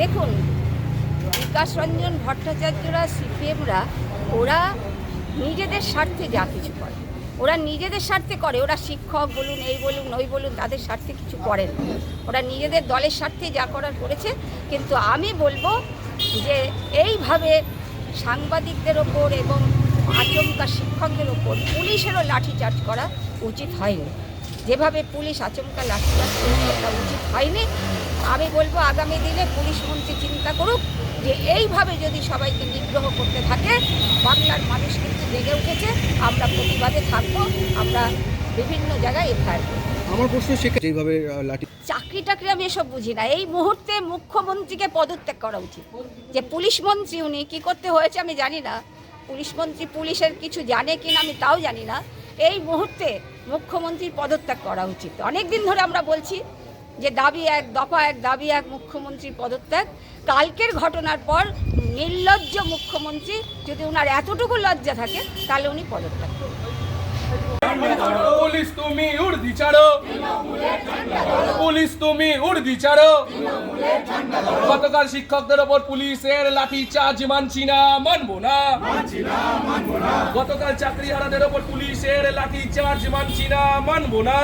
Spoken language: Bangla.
দেখুন, বিকাশ রঞ্জন ভট্টাচার্যরা সিপিএমরা ওরা নিজেদের স্বার্থে যা কিছু করে ওরা নিজেদের স্বার্থে করে, ওরা শিক্ষক বলুন, এই বলুন, ওই বলুন, তাদের স্বার্থে কিছু করেন। ওরা নিজেদের দলের স্বার্থে যা করার করেছে, কিন্তু আমি বলব যে এইভাবে সাংবাদিকদের ওপর এবং আচমকা শিক্ষকদের ওপর পুলিশেরও লাঠিচার্জ করা উচিত হয়নি যেভাবে পুলিশ আচমকা লাঠিচার্জ এটা উচিত হয়নি আমি বলব আগামী দিনে পুলিশ মন্ত্রী চিন্তা করুক যে এইভাবে যদি সবাইকে নিগ্রহ করতে থাকে বাংলার মানুষ কিন্তু জেগে উঠেছে আমরা প্রতিবাদে থাকব আমরা বিভিন্ন জায়গায় এফআইআর করব। আমার প্রশ্ন যেভাবে লাঠি চাকরি টাকরি আমি এসব বুঝি না। এই মুহূর্তে মুখ্যমন্ত্রীকে পদত্যাগ করা উচিত। যে পুলিশ মন্ত্রী উনি কী করতে হয়েছে আমি জানি না। পুলিশ মন্ত্রী পুলিশের কিছু জানে কি না আমি তাও জানি না। এই মুহূর্তে মুখ্যমন্ত্রীর পদত্যাগ করা উচিত। অনেক দিন ধরে আমরা বলছি যে দাবি এক, দফা এক, দাবি এক মুখ্যমন্ত্রীর পদত্যাগ। কালকের ঘটনার পর নির্লজ্জ মুখ্যমন্ত্রী যদি ওনার এতটুকু লজ্জা থাকে, তাহলে উনি পদত্যাগ করবেন। পুলিশ তুমি উর্দি ছাড়ো। পুলিশ তুমি উর্দি ছাড়ো। গতকাল শিক্ষকদের ওপর পুলিশের লাঠি চার্জ মানছি না, মানবো না। গতকাল চাকরি হারাদের ওপর পুলিশের লাঠি চার্জ মানছি না, মানবো না।